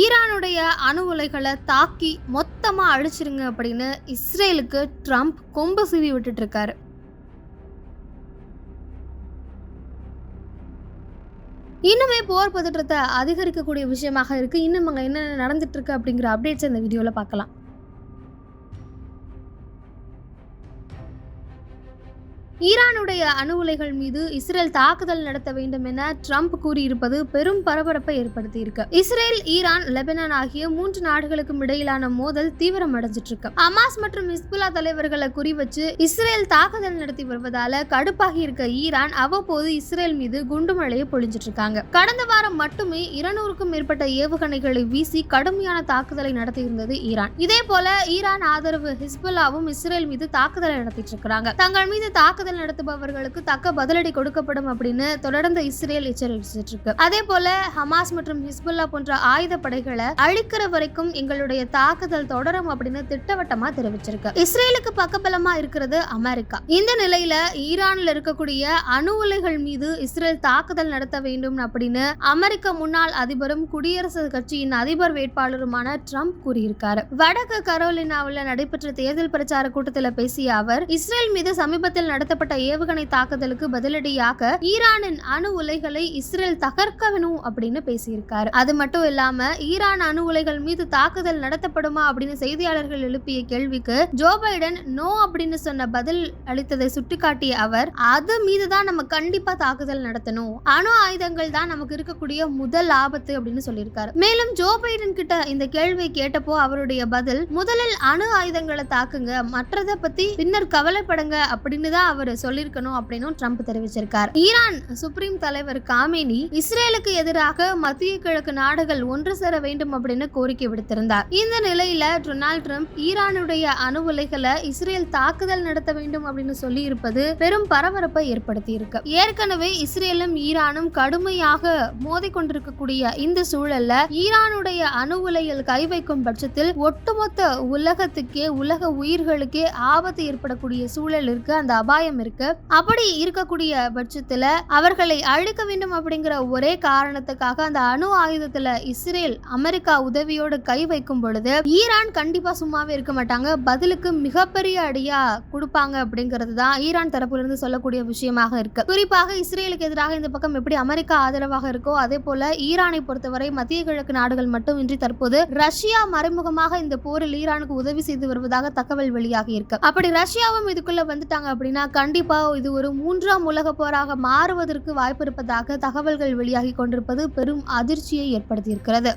ஈரானுடைய அணு உலைகளை தாக்கி மொத்தமாக அழிச்சிருங்க அப்படின்னு இஸ்ரேலுக்கு ட்ரம்ப் கொம்பு சீவி விட்டுட்ருக்காரு இன்னுமே போர் பதற்றத்தை அதிகரிக்கக்கூடிய விஷயமாக இருக்குது இன்னும் அங்கே என்ன நடந்துட்டு அப்படிங்கிற அப்டேட்ஸ் இந்த வீடியோவில் பார்க்கலாம். ஈரானுடைய அணு உலைகள் மீது இஸ்ரேல் தாக்குதல் நடத்த வேண்டும் என ட்ரம்ப் கூறியிருப்பது பெரும் பரபரப்பை ஏற்படுத்தியிருக்கு. இஸ்ரேல் ஈரான் லெபனான் ஆகிய மூன்று நாடுகளுக்கும் இடையிலான மோதல் தீவிரம் அடைஞ்சிட்டு இருக்கு அமாஸ் மற்றும் ஹிஸ்புல்லா தலைவர்களை குறிவச்சு இஸ்ரேல் தாக்குதல் நடத்தி வருவதால கடுப்பாகி இருக்க ஈரான் அவ்வப்போது இஸ்ரேல் மீது குண்டுமழையை பொழிஞ்சிட்டு இருக்காங்க கடந்த வாரம் மட்டுமே இருநூறுக்கும் மேற்பட்ட ஏவுகணைகளை வீசி கடுமையான தாக்குதலை நடத்தியிருந்தது ஈரான். இதே போல ஈரான் ஆதரவு ஹிஸ்புல்லாவும் இஸ்ரேல் மீது தாக்குதலை நடத்திட்டு இருக்கிறாங்க தங்கள் மீது தாக்குதல் நடத்துபவர்களுக்கு தக்க பதிலடி கொடுக்கப்படும் அப்படின்னு தொடர்ந்து இஸ்ரேல் எச்சரிச்சிட்டு இருக்கு. அதே போல ஹமாஸ் மற்றும் ஹிஸ்புல்லா போன்ற ஆயுத படைகளை அழிக்கிற வரைக்கும் எங்களுடைய தாக்குதல் தொடரும் அப்படின்னு திட்டவட்டமா தெரிவிச்சிருக்கு. இஸ்ரேலுக்கு பக்கபலமா இருக்கிறது அமெரிக்கா. இந்த நிலையில ஈரான்ல இருக்கக்கூடிய அணு உலைகள் மீது இஸ்ரேல் தாக்குதல் நடத்த வேண்டும் அப்படின்னு அமெரிக்க முன்னாள் அதிபரும் குடியரசு கட்சியின் அதிபர் வேட்பாளருமான ட்ரம்ப் கூறியிருக்காரு. வடக்கு கரோலினாவில் நடைபெற்ற தேர்தல் பிரச்சார கூட்டத்தில் பேசிய அவர் இஸ்ரேல் மீது சமீபத்தில் நடத்த நடத்தப்பட்ட ஏவுகணை தாக்குதலுக்கு பதிலடியாக ஈரானின் அணு உலைகளை இஸ்ரேல் தகர்க்க வேணும் அப்படின்னு பேசியிருக்காரு. அது மட்டும் இல்லாம ஈரான் அணு உலைகள் மீது தாக்குதல் நடத்தப்படுமா அப்படின்னு செய்தியாளர்கள் எழுப்பிய கேள்விக்கு ஜோ பைடன் நோ அப்படின்னு சொன்ன பதில் அளித்ததை சுட்டிக்காட்டிய அவர் அது மீது தான் நம்ம கண்டிப்பா தாக்குதல் நடத்தணும். அணு ஆயுதங்கள் தான் நமக்கு இருக்கக்கூடிய முதல் ஆபத்து அப்படின்னு சொல்லியிருக்காரு. மேலும் ஜோ பைடன் கிட்ட இந்த கேள்வியை கேட்டப்போ அவருடைய பதில் முதலில் அணு ஆயுதங்களை தாக்குங்க மற்றதை பத்தி பின்னர் கவலைப்படுங்க அப்படின்னு தான் அவர் அவர் சொல்லியிருக்கணும் அப்படின்னு ட்ரம்ப் தெரிவிச்சிருக்கார். ஈரான் சுப்ரீம் தலைவர் காமேனி இஸ்ரேலுக்கு எதிராக மத்திய கிழக்கு நாடுகள் ஒன்று சேர வேண்டும் அப்படின்னு கோரிக்கை விடுத்திருந்தார். இந்த நிலையில டொனால்ட் ட்ரம்ப் ஈரானுடைய அணு உலைகளை இஸ்ரேல் தாக்குதல் நடத்த வேண்டும் அப்படின்னு சொல்லி இருப்பது பெரும் பரபரப்பை ஏற்படுத்தி இருக்கு ஏற்கனவே இஸ்ரேலும் ஈரானும் கடுமையாக மோதிக்கொண்டிருக்கக்கூடிய இந்த சூழல்ல ஈரானுடைய அணு உலையில் கை வைக்கும் பட்சத்தில் ஒட்டுமொத்த உலகத்துக்கே உலக உயிர்களுக்கே ஆபத்து ஏற்படக்கூடிய சூழல் இருக்கு. அந்த அபாயம் இருக்கு. அப்படி இருக்கக்கூடிய பட்சத்துல அவர்களை அழிக்க வேண்டும் அப்படிங்கிற ஒரே காரணத்துக்காக அந்த அணு ஆயுதத்துல இஸ்ரேல் அமெரிக்கா உதவியோடு கை வைக்கும் பொழுது ஈரான் கண்டிப்பா சும்மாவே இருக்க மாட்டாங்க. பதிலுக்கு மிகப்பெரிய அடியா கொடுப்பாங்க அப்படிங்கிறது தான் ஈரான் தரப்பிலிருந்து சொல்லக்கூடிய விஷயமாக இருக்கு. குறிப்பாக இஸ்ரேலுக்கு எதிராக இந்த பக்கம் எப்படி அமெரிக்கா ஆதரவாக இருக்கோ அதே போல ஈரானை பொறுத்தவரை மத்திய கிழக்கு நாடுகள் மட்டுமின்றி தற்போது ரஷ்யா மறைமுகமாக இந்த போரில் ஈரானுக்கு உதவி செய்து வருவதாக தகவல் வெளியாகி இருக்கு. அப்படி ரஷ்யாவும் இதுக்குள்ள வந்துட்டாங்க அப்படின்னா கண்டிப்பா இது ஒரு மூன்றாம் உலக போராக மாறுவதற்கு வாய்ப்பு இருப்பதாக தகவல்கள் வெளியாகி கொண்டிருப்பது பெரும் அதிர்ச்சியை ஏற்படுத்தியிருக்கிறது.